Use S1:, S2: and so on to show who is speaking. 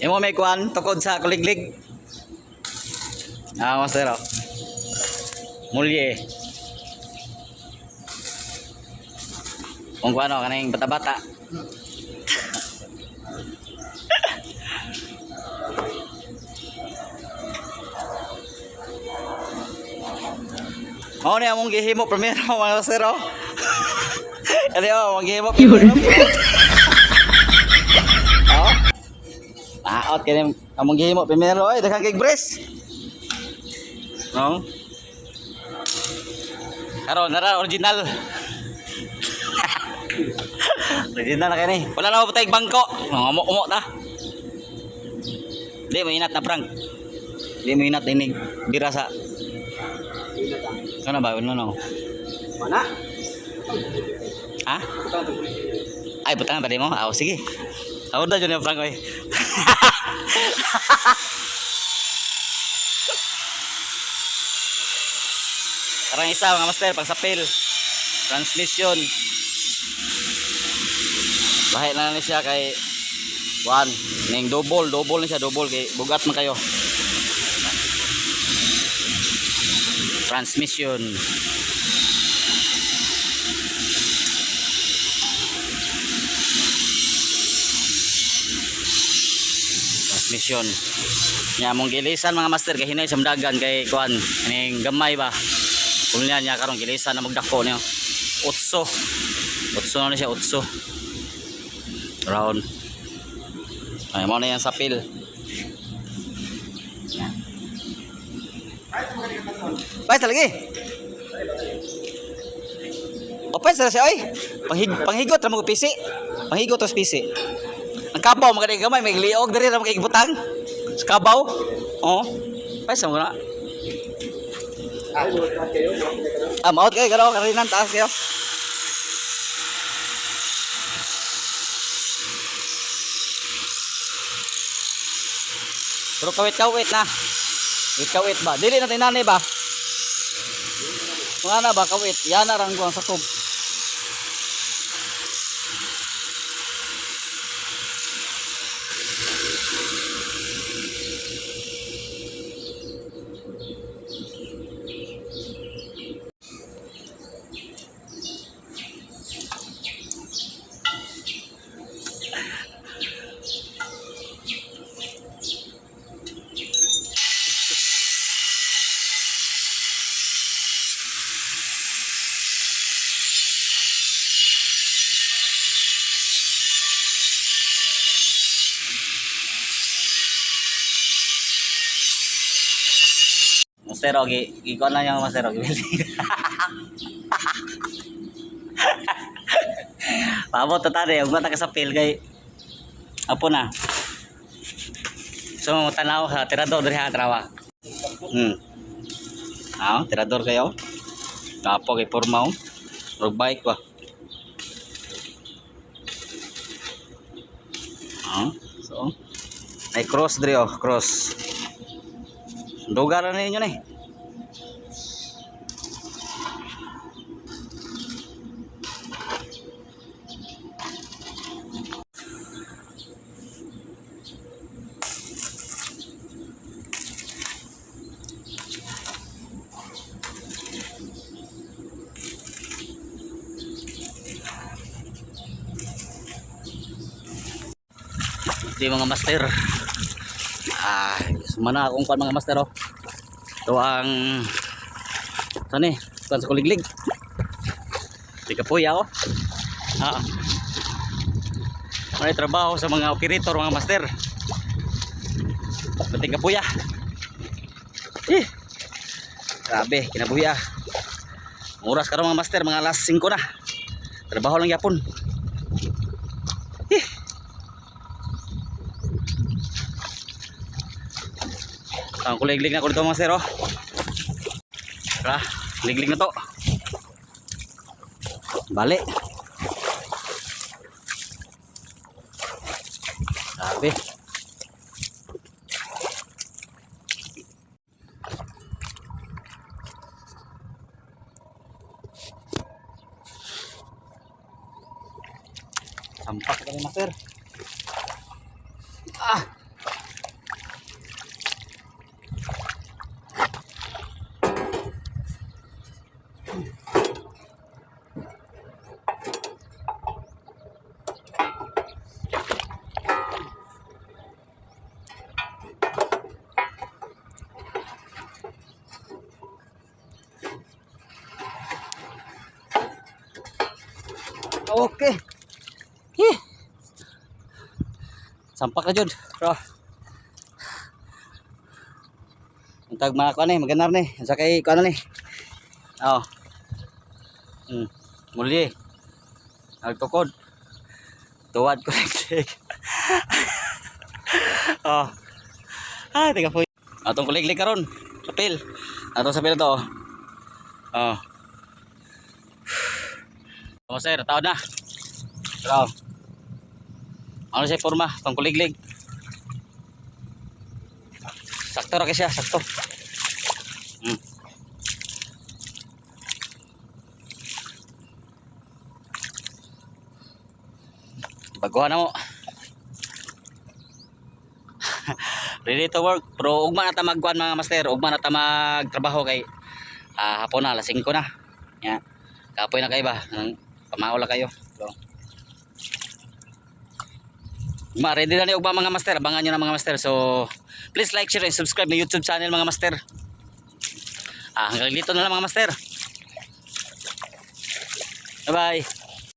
S1: Imo may kuan tukod sa kuliglig. Ah, master. Mulye. Kung kuan oh, kaning bata-bata. Mao ni among gihimo primero mga master. oh. Ano among gihimo primero. Laot kini among gihimo primero ay daghang kay breast. No? Karon nara original. original na kini. Wala na mo patay bangko. Umo umo ta. Di mainat na prank. Di mainat ini bira sa. Kana ba no no?
S2: Mana?
S1: Ha? Ay, butang tadi mo. Ah, sige. Ako na dyan yung prank eh. Karang isa mga master, pang sapil. Transmission. Bahay na lang siya kay One. Ning double, double na siya, double kay bugat man kayo. Transmission. Transmission. Nya mong gilisan mga master kay hinay sa dagan kay kuan. Ning gamay ba? Kung niya niya karon gilisan na magdako niyo. Utso. Utso na siya utso. Round ay mo na yan sa pil. Ay, talagi. Open sa siya ay. Panghig panghigot ra mo pisi. Panghigot tos pisi. Ang kabaw mga gamay may liog diri ra mo kay butang. Sa kabaw. Oh. Paisa mo na. Ah, maot kayo galaw karinan taas kayo. Pero kawit kawit na. Kawit kawit ba? Dili na tinanay ba? Mga na ba kawit? Yan na rang kuang sakop. Master Ogi, ikaw na yung Master Ogi. Pabot ta tadi, ug mata ka sa pil kay Apo na. So mo tanaw sa tirador diri ha trawa. Hmm. Ah, tirador kayo. Tapo kay porma oh. Road bike ba. Ah, so. Ay cross diri oh, cross. Dugaran ninyo ni. Ito mga master. Ah, sumana akong kwan mga master oh. Ito ang Saan eh? Kuan sa kuliglig. Puya oh. Ah. May trabaho sa mga operator mga master. Bating ka puya. Eh. Grabe, kinabuhi ah. Oras karon mga master, mga alas 5 na. Trabaho lang yapon. Ang kuliglig na ko dito mga sir oh. Tara, liglig na to. Bali. Sabi. Sampak ka rin, master. Ah! Okay. Hi. Sampak ka jud. Bro. Untag mga kuan ni, maganar ni. Sa kay kuan ni. Oh. Mm. Muli. Nagtukod. Tuwad ko liglig. oh. Ah, tiga po. Atong kuliglig karon. Sapil. Atong sapil to. Oh. Oh, sir, tawad na. Ikaw. Ano siya forma? Itong kuliglig. Sakto ra siya, sakto. Hmm. Baguhan na mo. Ready to work. Pero ugma na ta magkuhan mga master. Ugma na ta magtrabaho kay ah, hapon na, lasing ko na. Ya. Kapoy na kayo ba? Pamaula kayo. So. Ma, ready na ni ugma mga master. Abangan nyo na mga master. So, please like, share, and subscribe na YouTube channel mga master. Ah, hanggang dito na lang mga master. Bye-bye.